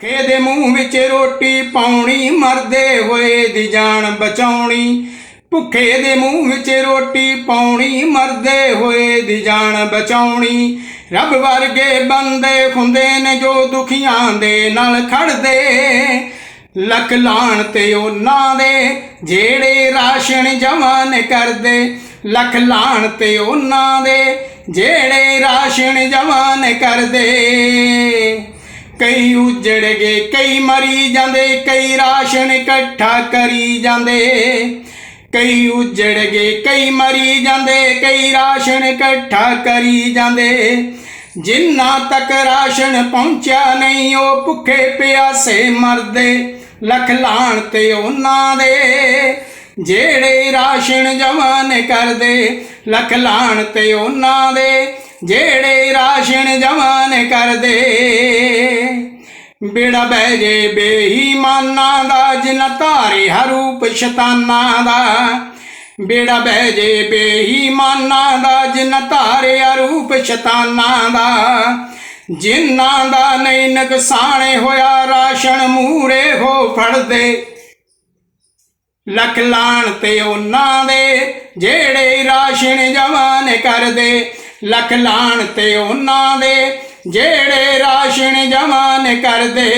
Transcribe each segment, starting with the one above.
ਖੇ ਦੇ ਮੂੰਹ ਵਿੱਚ ਰੋਟੀ ਪਾਉਣੀ, ਮਰਦੇ ਹੋਏ ਦੀ ਜਾਨ ਬਚਾਉਣੀ। ਭੁੱਖੇ ਦੇ ਮੂੰਹ ਵਿੱਚ ਰੋਟੀ ਪਾਉਣੀ, ਮਰਦੇ ਹੋਏ ਦੀ ਜਾਨ ਬਚਾਉਣੀ। ਰੱਬ ਵਰਗੇ ਬੰਦੇ ਹੁੰਦੇ ਨੇ ਜੋ ਦੁਖੀਆਂ ਦੇ ਨਾਲ ਖੜਦੇ। ਲੱਖ ਲਾਣ ਤੇ ਉਹਨਾਂ ਦੇ ਜਿਹੜੇ ਰਾਸ਼ਨ ਜਮਾਨ ਕਰਦੇ। ਲੱਖ ਲਾਣ ਤੇ ਉਹਨਾਂ ਦੇ ਜਿਹੜੇ ਰਾਸ਼ਨ ਜਮਾਨ ਕਰਦੇ। ਕਈ ਉਜੜ ਗਏ, ਕਈ ਮਰੀ ਜਾਂਦੇ, ਕਈ ਰਾਸ਼ਨ ਇਕੱਠਾ ਕਰੀ ਜਾਂਦੇ। ਕਈ ਉਜੜ ਗਏ, ਕਈ ਮਰੀ ਜਾਂਦੇ, ਕਈ ਰਾਸ਼ਨ ਇਕੱਠਾ ਕਰੀ ਜਾਂਦੇ। ਜਿੰਨਾ ਤੱਕ ਰਾਸ਼ਨ ਪਹੁੰਚਿਆ ਨਹੀਂ, ਉਹ ਭੁੱਖੇ ਪਿਆਸੇ ਮਰਦੇ। ਲਖ ਲਾਣ ਤੇ ਉਹਨਾਂ ਦੇ। ਜਿਹੜੇ ਰਾਸ਼ਨ ਜਮਾਨ ਕਰਦੇ, ਲਖ ਲਾਣ ਤੇ ਉਹਨਾਂ ਦੇ। ਜਿਹੜੇ ਰਾਸ਼ਨ ਜਮਾਨ ਕਰਦੇ ਬੇੜਾ ਬਹਿ ਜੇ ਬੇਈਮਾਨਾਂ ਦਾ ਜਿਨ ਧਾਰੇ ਹਰੂਪ ਸ਼ੈਤਾਨਾਂ ਦਾ। ਬੇੜਾ ਬਹਿ ਜੇ ਬੇਈਮਾਨਾਂ ਦਾ ਜਿਨ ਧਾਰੇ ਹਰੂਪ ਸ਼ੈਤਾਨਾਂ ਦਾ। ਜਿਨ੍ਹਾਂ ਦਾ ਨਹੀਂ ਨੁਕਸਾਨ ਹੋਇਆ, ਰਾਸ਼ਨ ਮੂਰੇ ਹੋ ਫੜਦੇ। ਲਖ ਲਾਣ ਤੇ ਉਹਨਾਂ ਦੇ, ਜਿਹੜੇ ਰਾਸ਼ਨ ਜਵਾਨ ਕਰਦੇ। ਲਖ ਲਾਣ ਤੇ ਉਹਨਾਂ ਦੇ, ਜਿਹੜੇ ਰਾਸ਼ਨ ਜਵਾਨ ਕਰਦੇ।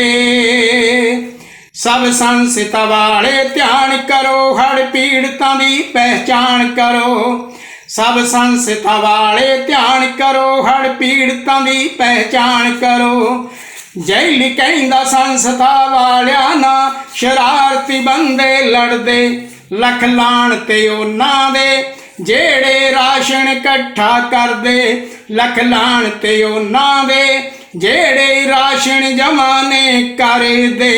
ਸਭ ਸੰਸਿਤ ਵਾਲੇ ਧਿਆਨ ਕਰੋ ਹੜ ਪੀੜਤਾਂ ਦੀ ਪਹਿਚਾਣ ਕਰੋ। ਸਭ ਸੰਸਿਤ ਵਾਲੇ ਧਿਆਨ ਕਰੋ ਹੜ ਪੀੜਤਾਂ ਦੀ ਪਹਿਚਾਣ ਕਰੋ। ਜੈਲ ਕਹਿੰਦਾ ਸੰਸਥਾ ਵਾਲਿਆਂ ਨਾ ਸ਼ਰਾਰਤੀ ਬੰਦੇ ਲੜਦੇ, ਲਖ ਲਾਣ ਤੇ ਉਹਨਾਂ ਦੇ। ਜਿਹੜੇ ਰਾਸ਼ਨ ਇਕੱਠਾ ਕਰਦੇ, ਲਖ ਲਾਣ ਤੇ ਉਹਨਾਂ ਦੇ। ਜਿਹੜੇ ਰਾਸ਼ਨ ਜਮਾਨੇ ਕਰਦੇ